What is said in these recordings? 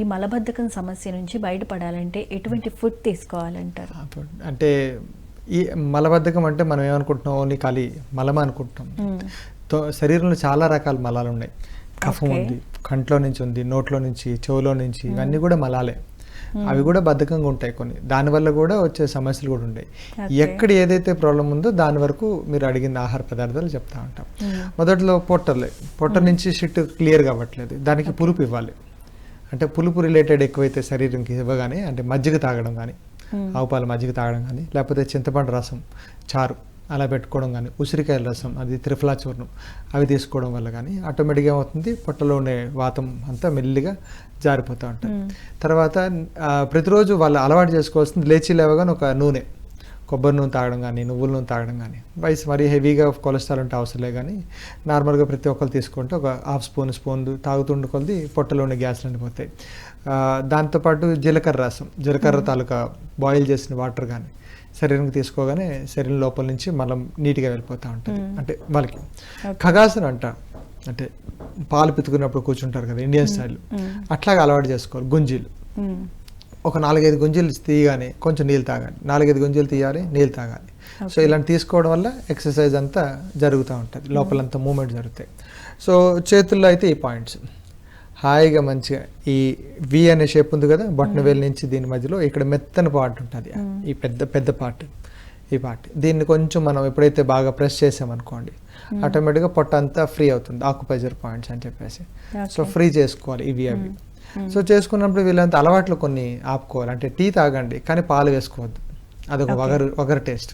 ఈ మలబద్ధకం సమస్య నుంచి బయటపడాలంటే ఎటువంటి ఫుడ్ తీసుకోవాలంటారు? అంటే ఈ మలబద్ధకం అంటే మనం ఏమనుకుంటున్నాం? ఓన్లీ ఖాళీ మలం అనుకుంటున్నాం. శరీరంలో చాలా రకాల మలాలు ఉన్నాయి. కఫం. ఉంది కంట్లో నుంచి ఉంది నోట్లో నుంచి చెవులో నుంచి ఇవన్నీ కూడా మలాలే. అవి కూడా బద్ధకంగా ఉంటాయి కొన్ని. దానివల్ల కూడా వచ్చే సమస్యలు కూడా ఉంటాయి. ఎక్కడ ఏదైతే ప్రాబ్లం ఉందో దాని వరకు మీరు అడిగిన ఆహార పదార్థాలు చెప్తా ఉంటాం. మొదట్లో పొట్టలే పొట్ట నుంచి షిట్ క్లియర్ కావట్లేదు. దానికి పులుపు ఇవ్వాలి. అంటే పులుపు రిలేటెడ్ ఎక్కువైతే శరీరంకి ఇవ్వగానే అంటే మజ్జిగ తాగడం కానీ మ్మ్. ఆవు పాలు మజ్జిగ తాగడం కానీ లేకపోతే చింతపండు రసం చారు అలా పెట్టుకోవడం కానీ ఉసిరికాయల రసం అది త్రిఫలా చూర్ణం అవి తీసుకోవడం వల్ల కానీ ఆటోమేటిక్గా ఏమవుతుంది పొట్టలో ఉండే వాతం అంతా మెల్లిగా జారిపోతూ ఉంటుంది మ్మ్. తర్వాత ప్రతిరోజు వాళ్ళు అలవాటు చేసుకోవాల్సింది లేచి లేవగానే ఒక నూనె కొబ్బరి నూనె తాగడం కానీ నువ్వుల నూనె తాగడం కానీ వయసు మరీ హెవీగా కొలెస్ట్రాల్ ఉంటే అవసరం లేదు కానీ నార్మల్గా ప్రతి ఒక్కరు తీసుకుంటే ఒక హాఫ్ స్పూన్ స్పూన్ తాగుతుండే కొలది పొట్టలో ఉండే గ్యాస్లు అనిపోతాయి ఆ, దాంతోపాటు జీలకర్ర రసం జీలకర్ర తాలూకా బాయిల్ చేసిన వాటర్ కానీ శరీరానికి తీసుకోగానే శరీరం లోపల నుంచి మలం నీట్గా వెళ్ళిపోతూ ఉంటుంది. అంటే వాళ్ళకి. ఖగాసన అంటారు అంటే పాలు పితుకున్నప్పుడు కూర్చుంటారు కదా ఇండియన్ స్టైల్. అట్లాగా అలవాటు చేసుకోవాలి గుంజీలు. ఒక నాలుగైదు గుంజీలు తీయగానే కొంచెం నీళ్ళు తాగాలి. నాలుగైదు గుంజీలు తీయాలి నీళ్ళు తాగాలి. సో. ఇలాంటి తీసుకోవడం వల్ల ఎక్సర్సైజ్ అంతా జరుగుతూ ఉంటుంది. లోపలంతా మూమెంట్ జరుగుతాయి. సో చేతుల్లో అయితే ఈ పాయింట్స్. హాయిగా మంచిగా ఈ వి అనే షేప్ ఉంది కదా బొట్టన వేలు నుంచి దీని మధ్యలో ఇక్కడ మెత్తని పార్ట్ ఉంటుంది. ఈ పెద్ద పెద్ద పార్ట్ ఈ పార్ట్. దీన్ని కొంచెం మనం ఎప్పుడైతే బాగా ప్రెస్ చేసామనుకోండి ఆటోమేటిక్గా పొట్ట అంతా ఫ్రీ అవుతుంది ఆకుపైజర్ పాయింట్స్ అని చెప్పేసి. సో. ఫ్రీ చేసుకోవాలి ఇవి అవి. సో చేసుకున్నప్పుడు వీళ్ళంత అలవాట్లు కొన్ని ఆపుకోవాలి అంటే టీ తాగండి కానీ పాలు వేసుకోవద్దు అదొక. వగరు వగరు టేస్ట్.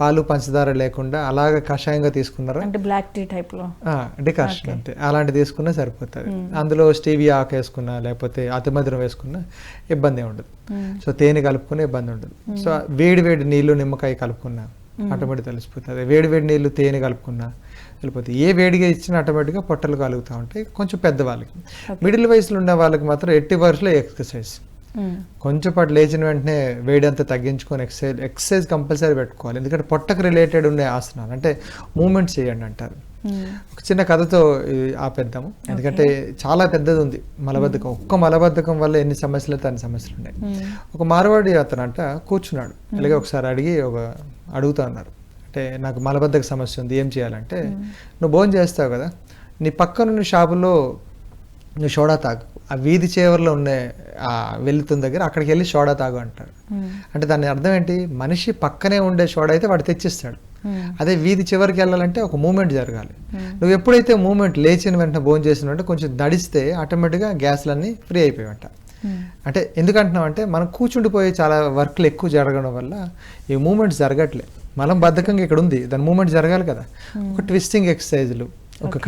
పాలు పంచదార లేకుండా అలాగ కషాయంగా తీసుకున్నారా అంటే బ్లాక్ టీ టైప్లో డికాషన్. అంతే అలాంటి తీసుకున్నా సరిపోతుంది. అందులో స్టీవియా ఆకు వేసుకున్నా లేకపోతే అతిమధురం వేసుకున్నా ఇబ్బంది ఉండదు. సో తేనె కలుపుకునే ఇబ్బంది ఉండదు. సో వేడి వేడి నీళ్ళు నిమ్మకాయ కలుపుకున్నా. ఆటోమేటిక్ తెలిసిపోతుంది వేడి వేడి నీళ్ళు తేనె కలుపుకున్నా వెళ్ళిపోతుంది ఏ వేడిగా ఇచ్చినా ఆటోమేటిక్గా పొట్టలు కలుగుతూ ఉంటాయి కొంచెం పెద్దవాళ్ళకి. మిడిల్ వయసులో ఉన్న వాళ్ళకి మాత్రం ఎట్టి వయసులో ఎక్సర్సైజ్. కొంచెం పాటు లేచిన వెంటనే వేడి అంతా తగ్గించుకొని ఎక్సర్సైజ్ ఎక్సర్సైజ్ కంపల్సరీ పెట్టుకోవాలి ఎందుకంటే పొట్టకు రిలేటెడ్ ఉండే ఆసనాలు అంటే మూమెంట్స్ చేయండి అంటారు. ఒక చిన్న కథతో ఆపేద్దాము. ఎందుకంటే చాలా పెద్దది ఉంది మలబద్ధకం ఒక్క మలబద్ధకం వల్ల ఎన్ని సమస్యలు అయితే అన్ని సమస్యలు ఉన్నాయి. ఒక మార్వాడి అతను అంట కూర్చున్నాడు. అలాగే ఒకసారి అడిగి ఒక అడుగుతా ఉన్నారు అంటే నాకు మలబద్ధక సమస్య ఉంది ఏం చేయాలంటే నువ్వు భోజనం చేస్తావు కదా నీ పక్కనున్న షాపులో నువ్వు సోడా తాగు. ఆ వీధి చివరిలో ఉన్న ఆ వెళ్తున్న దగ్గర అక్కడికి వెళ్ళి సోడా తాగు అంటాడు. అంటే దాని అర్థం ఏంటి? మనిషి పక్కనే ఉండే సోడా అయితే వాడు తెచ్చిస్తాడు. అదే వీధి చివరికి వెళ్ళాలంటే ఒక మూమెంట్ జరగాలి. మ్మ్. నువ్వు ఎప్పుడైతే మూమెంట్ లేచిన వెంటనే భోజనం చేసిన వెంటనే కొంచెం నడిస్తే ఆటోమేటిక్గా గ్యాస్లన్నీ ఫ్రీ అయిపోయాయంట మ్మ్. అంటే ఎందుకంటున్నాం అంటే మనం కూర్చుండిపోయే చాలా వర్క్లు ఎక్కువ జరగడం వల్ల ఈ మూమెంట్స్ జరగట్లే. మనం బద్ధకంగా ఇక్కడ ఉంది దాని మూమెంట్ జరగాలి కదా. ఒక ట్విస్టింగ్ ఎక్సర్సైజులు ఒక Okay.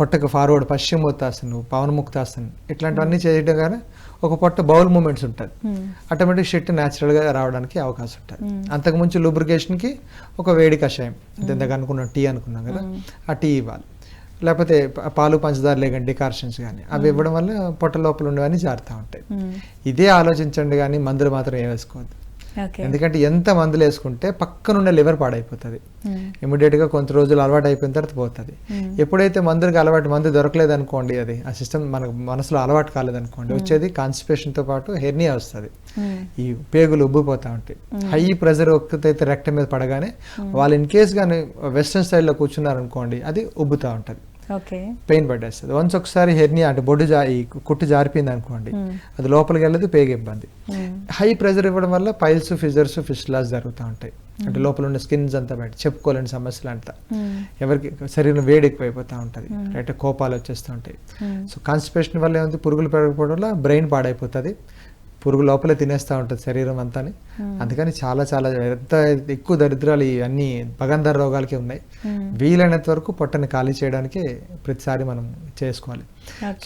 పొట్టకు ఫార్వర్డ్ పశ్చిమోత్తాసనం పవనముక్తాసనం ఇట్లాంటివన్నీ చేయడం కానీ ఒక పొట్ట బౌల్ మూమెంట్స్ ఉంటుంది. ఆటోమేటిక్ షిట్ న్యాచురల్గా రావడానికి అవకాశం ఉంటుంది మ్మ్. అంతకుముంచు లూబ్రికేషన్కి ఒక వేడి కషాయం. అంటే ఇందాక అనుకున్నాం టీ అనుకున్నాం కదా మ్మ్. ఆ టీ ఇవ్వాలి. లేకపోతే పాలు పంచదార లేకండి డికార్షన్స్ కానీ అవి ఇవ్వడం వల్ల పొట్ట లోపల ఉండేవన్నీ జారుతూ ఉంటాయి. ఇదే ఆలోచించండి కానీ మందులు మాత్రం ఏ వేసుకోవద్దు. ఎందుకంటే ఎంత మందులు వేసుకుంటే పక్కనుండే లివర్ పాడైపోతుంది. మ్మ్. ఇమీడియట్గా కొంత రోజులు అలవాటు అయిపోయిన తర్వాత పోతుంది. ఎప్పుడైతే మందులకు అలవాటు మందు దొరకలేదు అనుకోండి అది ఆ సిస్టమ్ మనకు మనసులో అలవాటు కాలేదనుకోండి వచ్చేది కాన్స్టిపేషన్తో పాటు హెర్నియా వస్తుంది. ఈ పేగులు ఉబ్బిపోతూ ఉంటాయి. హై ప్రెషర్ ఒక్కతైతే రెక్ట మీద పడగానే వాళ్ళు ఇన్ కేస్ కానీ వెస్ట్రన్ స్టైల్లో కూర్చున్నారనుకోండి అది ఉబ్బుతూ ఉంటుంది. పెయిన్ పట్టేస్తుంది వన్స్ ఒకసారి హెర్నియా అంటే బొడ్డు జా ఈ కుట్టు జారిపోయింది అనుకోండి మ్మ్. అది లోపలికి వెళ్ళదు పేగు ఇబ్బంది మ్మ్. హై ప్రెషర్ ఇవ్వడం వల్ల పైల్స్ ఫిజర్స్ ఫిస్లాస్ జరుగుతూ ఉంటాయి అంటే లోపల ఉన్న స్కిన్స్ అంతా బయట చెప్పుకోలేని సమస్యలు అంతా. ఎవరికి శరీరం వేడి ఎక్కువైపోతూ ఉంటుంది. రైట్ కోపాలు వచ్చేస్తూ ఉంటాయి. సో కాన్స్టిపేషన్ వల్ల ఏముంది పురుగులు పెరగకపోవడం వల్ల బ్రెయిన్ పాడైపోతుంది పురుగు లోపలే తినేస్తూ ఉంటుంది శరీరం అంతాని మ్మ్. అందుకని చాలా చాలా ఎంత ఎక్కువ దరిద్రాలు ఇవన్నీ పగంధర రోగాలకే ఉన్నాయి మ్మ్. వీలైనంత వరకు పొట్టని ఖాళీ చేయడానికే ప్రతిసారి మనం చేసుకోవాలి